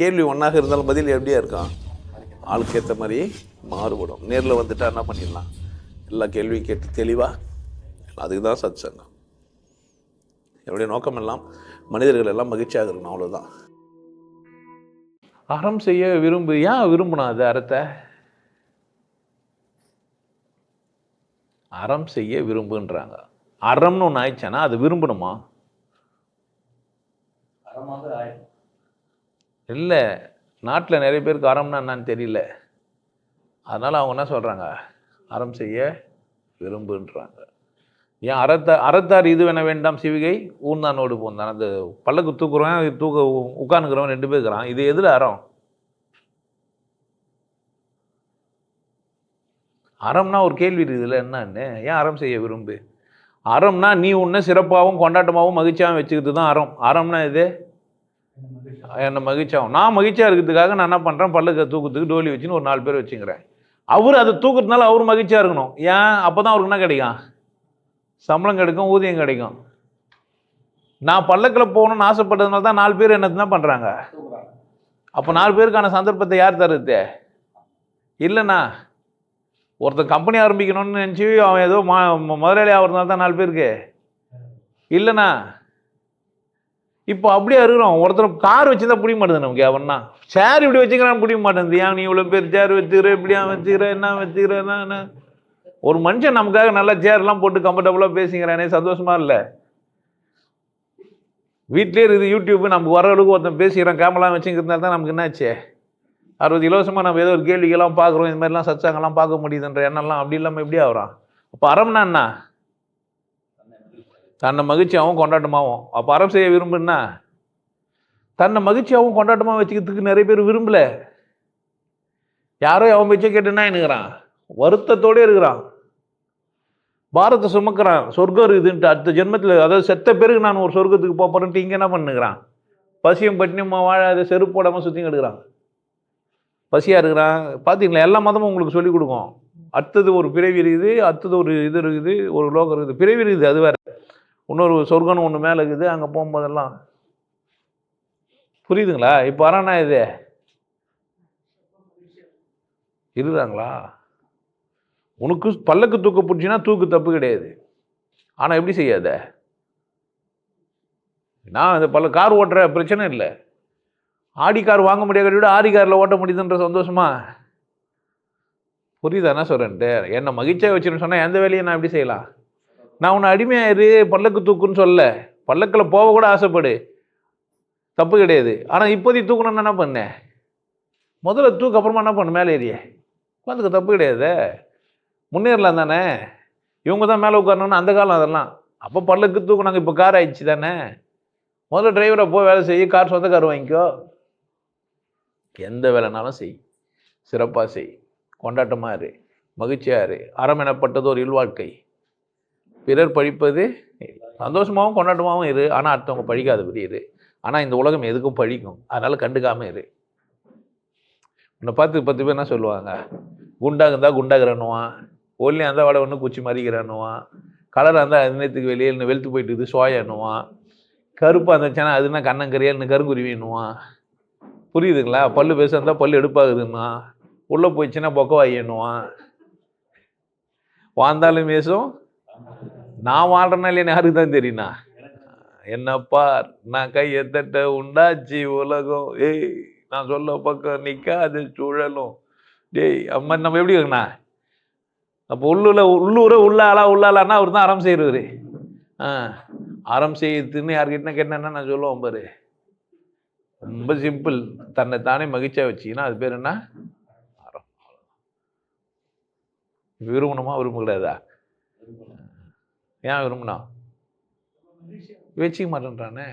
கேள்வி ஒன்றாக இருந்தாலும் பதில் எப்படியா இருக்கும்? ஆளுக்கு ஏற்ற மாதிரி மாறுபடும். நேரில் வந்துட்டா என்ன பண்ணிடலாம்? எல்லா கேள்வியும் கேட்டு தெளிவாக அதுக்கு தான் சத் சங்கம் என்னுடைய நோக்கம் எல்லாம் மனிதர்கள் எல்லாம் மகிழ்ச்சியாக இருக்கணும் அவ்வளோதான் அறம் செய்ய விரும்பு ஏன் விரும்பணும் அது அறத்தை? அறம் செய்ய விரும்புன்றாங்க. அறம்னு ஒன்று ஆயிடுச்சானா அது விரும்பணுமா? இல்லை நாட்டில் நிறைய பேருக்கு அறம்னா என்னன்னு தெரியல. அதனால் அவங்க என்ன சொல்கிறாங்க அறம் செய்ய விரும்புன்றாங்க. ஏன் அறத்த அறத்தார் இது வேண வேண்டாம் சிவிகை ஊர்ந்தானோடு போந்தான் அந்த பல்லக்கு தூக்குறவன் தூக்க உட்காந்துக்கிறவன் ரெண்டு பேர் இருக்கிறான். இது எதில் அறம்? அறம்னா ஒரு கேள்வி இருக்குதுல்ல என்னன்னு? ஏன் அறம் செய்ய விரும்பு? அறம்னா நீ உன்னை சிறப்பாகவும் கொண்டாட்டமாகவும் மகிழ்ச்சியாகவும் வச்சுக்கிறது தான் அறம். அறம்னா இது என்னை மகிழ்ச்சியாகும் நான் மகிழ்ச்சியாக இருக்கிறதுக்காக நான் என்ன பண்ணுறேன் பல்லுக்க தூக்கத்துக்கு டோலி வச்சுன்னு ஒரு நாலு பேர் வச்சுக்கிறேன் அவர் அதை தூக்கிறதுனால அவர் மகிழ்ச்சியாக இருக்கணும். ஏன்? அப்போ தான் அவருக்கு என்ன கிடைக்கும்? சம்பளம் கிடைக்கும் ஊதியம் கிடைக்கும். நான் பல்லக்கில் போகணும்னு ஆசைப்பட்டதுனால தான் நாலு பேர் என்ன தான் பண்ணுறாங்க அப்போ நாலு பேருக்கான சந்தர்ப்பத்தை யார் தருது? இல்லைண்ணா. ஒருத்தன் கம்பெனி ஆரம்பிக்கணும்னு நினச்சி அவன் ஏதோ மா ம- முதலாளி ஆகிறதுனால தான் நாலு பேருக்கு. இல்லைண்ணா. இப்போ அப்படியே இருக்கிறோம். ஒருத்தர் கார் வச்சுருந்தா பிடிக்க மாட்டேங்குது நமக்கு அவன்னா. சேர் இப்படி வச்சுக்கிறான் பிடிக்க மாட்டேங்குது. ஏன் நீ இவ்வளோ பேர் சேர் வச்சுக்கிற? இப்படியா வச்சுக்கிற? என்ன வச்சுக்கிற? என்ன ஒரு மனுஷன் நமக்காக நல்லா சேர்லாம் போட்டு கம்ஃபர்டபுளாக பேசிக்கிறானே சந்தோஷமா இல்லை. வீட்லேயே இருக்குது யூடியூப்பு நமக்கு வர அளவுக்கு ஒருத்தன் பேசிக்கிறான் கேமரா வச்சுக்கிறதுனால தான் நமக்கு என்னாச்சு? அறுபது இலவசமாக நம்ம ஏதோ ஒரு கேள்விகள்லாம் பார்க்குறோம் இந்த மாதிரிலாம் சச்சாங்கெல்லாம் பார்க்க முடியுதுன்ற எண்ணம்லாம் அப்படி இல்லாமல் எப்படி ஆகிறான்? அப்போ அறம்னா என்ன? தன்னை மகிழ்ச்சியாகவும் கொண்டாட்டமாகவும் அப்போ அறம் செய்ய விரும்புன்னா? தன்னை மகிழ்ச்சியாகவும் கொண்டாட்டமாக வச்சுக்கிறதுக்கு நிறைய பேர் விரும்பல. யாரோ அவன் பேச்சை கேட்டுன்னா என்னங்கிறான் வருத்தத்தோடே இருக்கிறான். பாரத்தை சுமக்கிறான். சொர்க்கம் இருக்குதுன்ட்டு அடுத்த ஜென்மத்தில் அதாவது செத்த பிறகு நான் ஒரு சொர்க்கத்துக்கு போகிறேன்ட்டு இங்கே என்ன பண்ணுகிறான் பசியும் பட்டினியுமா வாழாத செருப்பு போடாமல் சுற்றி எடுக்கிறான் பசியாக இருக்கிறான். பார்த்தீங்களா எல்லா மதமும் உங்களுக்கு சொல்லிக் கொடுக்கும். அடுத்தது ஒரு பிறவி இருக்குது அடுத்தது ஒரு இது இருக்குது ஒரு லோகம் இருக்குது. பிறவி இருக்குது அது வேறு. இன்னொரு சொர்க்கம்னு ஒன்று மேலே இருக்குது அங்கே போகும்போதெல்லாம். புரியுதுங்களா? இப்போ வரானா இது. இருக்கிறாங்களா உனக்கு பல்லக்கு தூக்க பிடிச்சின்னா தூக்கு தப்பு கிடையாது. ஆனால் எப்படி செய்யாத நான் இந்த பல்ல கார் ஓட்டுற பிரச்சனை இல்லை. ஆடி கார் வாங்க முடியாத விட ஆடி காரில் ஓட்ட முடியுதுன்ற சந்தோஷமா? புரியுதா என்ன சொல்கிறேன்ட்டு என்னை மகிழ்ச்சியாக வச்சுருன்னு சொன்னால் எந்த வேலையை நான் எப்படி செய்யலாம்? நான் உன்னை அடிமையாயிரு பல்லக்கு தூக்குன்னு சொல்ல. பல்லக்கில் போக கூட ஆசைப்படு. தப்பு கிடையாது. ஆனால் இப்போதைக்கு தூக்கணும்னு என்ன பண்ணேன்? முதல்ல தூக்கு அப்புறமா என்ன பண்ணு மேலே ஏறிய. உட்காந்துக்க தப்பு கிடையாது. முன்னேறலாம் தானே. இவங்க தான் மேலே உட்காரணும்னு அந்த காலம் அதெல்லாம். அப்போ பல்லுக்கு தூக்குனாங்க இப்போ கார் ஆயிடுச்சு தானே. முதல்ல டிரைவரை போய் வேலை செய்ய கார் சொந்த கார் வாங்கிக்கோ. எந்த வேலைனாலும் செய். சிறப்பாக செய். கொண்டாட்டமாக இரு. மகிழ்ச்சியாக இரு. அறம் எனப்பட்டது ஒரு இல்வாழ்க்கை. பிறர் பழிப்பது சந்தோஷமாகவும் கொண்டாட்டமாகவும் இரு. ஆனால் அடுத்தவங்க பழிக்காதபடி இரு. ஆனால் இந்த உலகம் எதுக்கும் பழிக்கும். அதனால் கண்டுக்காம இரு. உன்னை பார்த்து பத்து பேர் என்ன சொல்லுவாங்க? குண்டாக இருந்தால் குண்டாகிறன்னுவான். ஒல்லியாக இருந்தால் வடை ஒன்று குச்சி மறிக்கிறன்னுவான். கலராக இருந்தால் அன்னத்துக்கு வெளியே வெளுத்து போயிட்டு இருக்குது சோயன்னுவான் கருப்பாக இருந்துச்சுன்னா அதுனா கண்ணங்கரியால்னு கருங்குருவின்னுவான். புரியுதுங்களா? பல்லு பேச இருந்தால் பல்லு எடுப்பாகுதுன்னா. உள்ளே போயிடுச்சுன்னா பொக்க வாயின்னுவான் வாழ்ந்தாலும் பேசும் நான் வாழ்றேன்னா இல்லையா யாருக்கு தான் தெரியுண்ணா என்னப்பா நான் கையை தட்ட உண்டாச்சு உலகம். ஏய் நான் சொல்ல பக்கம் நிற்காது சுழலும். டேய் அம்மா நம்ம எப்படி இருக்குண்ணா அப்போ உள்ளூரில் உள்ளூரை உள்ளாளா உள்ளாளான்னா அவர் தான் அறம் செய்கிறவர் ஆ அறம் செய்யுதுன்னு யார்கிட்ட கேட்டேன்னா நான் சொல்லுவோம் பாரு. ரொம்ப சிம்பிள் தன்னை தானே மகிழ்ச்சியாக வச்சிங்கன்னா அது பேர் என்ன? அறம். விரும்பணுமா விரும்பக்கூடாதா ஏன் விரும்புனா வச்சுக்க மாட்டேன்றானே?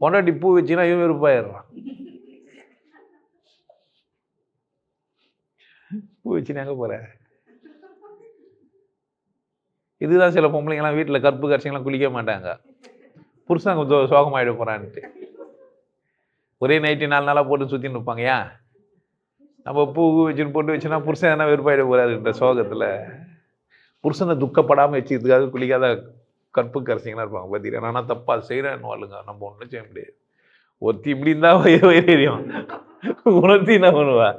பொண்டாட்டி பூ வச்சுன்னா இவன் விருப்பாயிடுறான் பூ வச்சுன்னு எங்கே போகிற இதுதான் சில பொம்பளைங்கெல்லாம் வீட்டில் கற்பு கரைச்சிங்கெல்லாம் குளிக்க மாட்டாங்க. புருஷன் கொஞ்சம் சோகமாயிட போகிறான்ட்டு ஒரே நைட்டு நாலு நாளாக போட்டு சுற்றின்னு இருப்பாங்க. ஏன்? நம்ம பூ வச்சுன்னு போட்டு வச்சுன்னா புருஷன் எதனா வெறுப்பாயிட போகிறாருன்ற சோகத்தில். புருஷனை துக்கப்படாமல் வச்சுக்கிறதுக்காக குளிக்காத கற்பு கரசிங்களாக இருப்பாங்க பார்த்தீங்கன்னா நான் தப்பாக செய்கிறேன்னு வாழுங்க. நம்ம ஒன்றும் செய்ய முடியாது. ஒத்தி இப்படி இருந்தால் வயிறு வயிறு உணர்த்தி என்ன பண்ணுவேன்